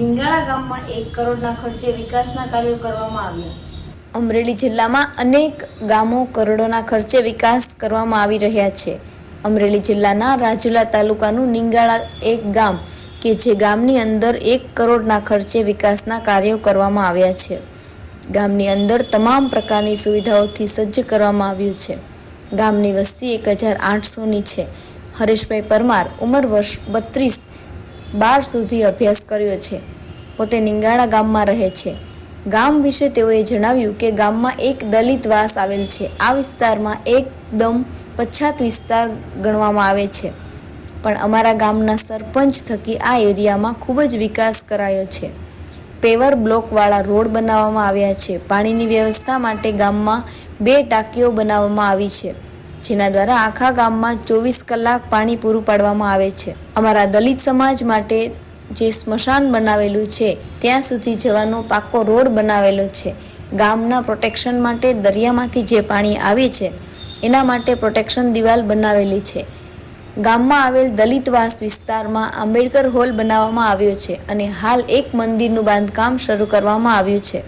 નિંગાળા ગામમાં એક કરોડના ખર્ચે વિકાસના કાર્યો કરવામાં આવ્યા. અમરેલી જિલ્લામાં અનેક ગામો કરોડોના ખર્ચે વિકાસ કરવામાં આવી રહ્યા છે. અમરેલી જિલ્લાના રાજુલા તાલુકાનું નિંગાળા એક ગામ કે જે ગામની અંદર એક કરોડના ખર્ચે વિકાસના કાર્યો કરવામાં આવ્યા છે. ગામની અંદર તમામ પ્રકારની સુવિધાઓથી સજ્જ કરવામાં આવ્યું છે. ગામની વસ્તી એક હજાર આઠસોની છે. હરેશભાઈ પરમાર, ઉંમર વર્ષ બત્રીસ બાર સુધી અભ્યાસ કર્યો છે. પોતે નિંગાળા ગામમાં રહે છે. ગામ વિશે તેઓએ જણાવ્યું કે ગામમાં એક દલિત વાસ આવેલ છે. આ વિસ્તારમાં એકદમ પછાત વિસ્તાર ગણવામાં આવે છે. પણ અમારા ગામના સરપંચ થકી આ એરિયામાં ખૂબ જ વિકાસ કરાયો છે. પેવર બ્લોકવાળા રોડ બનાવવામાં આવ્યા છે. પાણીની વ્યવસ્થા માટે ગામમાં બે ટાંકીઓ બનાવવામાં આવી છે. જેના દ્વારા આખા ગામમાં ચોવીસ કલાક પાણી પૂરું પાડવામાં આવે છે. અમારા દલિત સમાજ માટે જે સ્મશાન બનાવેલું છે, ત્યાં સુધી જવાનો પાકો રોડ બનાવેલો છે. ગામના પ્રોટેક્શન માટે દરિયામાંથી જે પાણી આવે છે, એના માટે પ્રોટેક્શન દિવાલ બનાવેલી છે. ગામમાં આવેલ દલિતવાસ વિસ્તારમાં આંબેડકર હોલ બનાવવામાં આવ્યો છે અને હાલ એક મંદિરનું બાંધકામ શરૂ કરવામાં આવ્યું છે.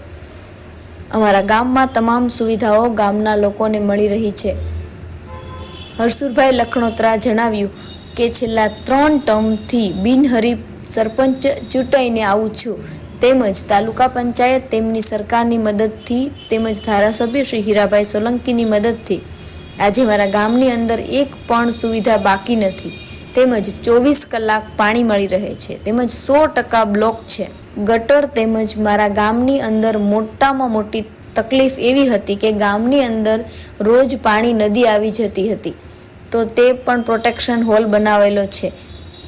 અમારા ગામમાં તમામ સુવિધાઓ ગામના લોકોને મળી રહી છે. હરસુરભાઈ લખણોત્રા જણાવ્યું કે છેલ્લા ત્રણ ટર્મથી બિનહરીફ સરપંચ ચૂંટાઈને આવું છું. તેમજ તાલુકા પંચાયત તેમની સરકારની મદદથી તેમજ ધારાસભ્ય શ્રી હીરાભાઈ સોલંકીની મદદથી. આજે મારા ગામની અંદર એક પણ સુવિધા બાકી નથી. તેમજ ચોવીસ કલાક પાણી મળી રહે છે. તેમજ સો ટકા બ્લોક છે. ગટર તેમજ મારા ગામની અંદર મોટામાં મોટી તકલીફ એવી હતી કે ગામની અંદર રોજ પાણી નદી આવી જતી હતી. તો તે પણ પ્રોટેક્શન હોલ બનાવેલો છે.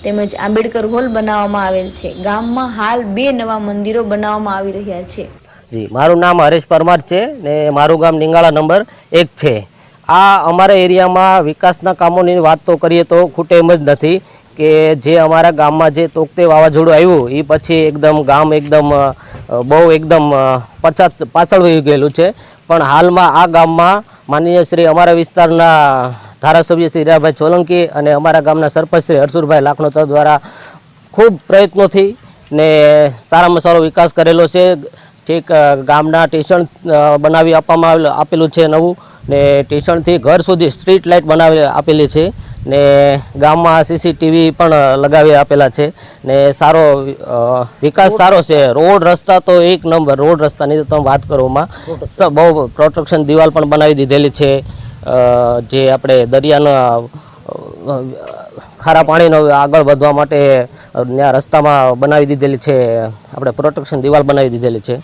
તેમજ આંબેડકર હોલ બનાવવામાં આવેલ છે. ગામમાં હાલ બે નવા મંદિરો બનાવવામાં આવી રહ્યા છે. જી, મારું નામ હરેશ પરમાર છે ને મારું ગામ નિંગાળા નંબર એક છે. આ અમારા એરિયામાં વિકાસના કામોની વાત તો કરીએ તો ખૂટે એમ જ નથી કે જે અમારા ગામમાં જે તોકતે વાવાઝોડું આવ્યું એ પછી એકદમ ગામ એકદમ બહુ એકદમ પછાત, પાછળ વહી ગયેલું છે. પણ હાલમાં આ ગામમાં માનનીય શ્રી અમારા વિસ્તારના ધારાસભ્ય શ્રી હીરાભાઈ સોલંકી અને અમારા ગામના સરપંચ શ્રી હરસુરભાઈ લાખણોતર દ્વારા ખૂબ પ્રયત્નોથી ને સારામાં સારો વિકાસ કરેલો છે. ઠીક ગામના સ્ટેશન બનાવી આપવામાં આવેલું આપેલું છે નવું ને સ્ટેશનથી ઘર સુધી સ્ટ્રીટ લાઇટ બનાવી આપેલી છે ને ગામમાં સીસીટીવી પણ લગાવી આપેલા છે ને સારો વિકાસ સારો છે. રોડ રસ્તા તો એક નંબર રોડ રસ્તાની તો તમે વાત કરોમાં બહુ પ્રોટેક્શન દિવાલ પણ બનાવી દીધેલી છે. જે આપણે દરિયાના ખારા પાણીનો આગળ વધવા માટે ત્યાં રસ્તામાં બનાવી દીધેલી છે, આપણે પ્રોટેક્શન દિવાલ બનાવી દીધેલી છે.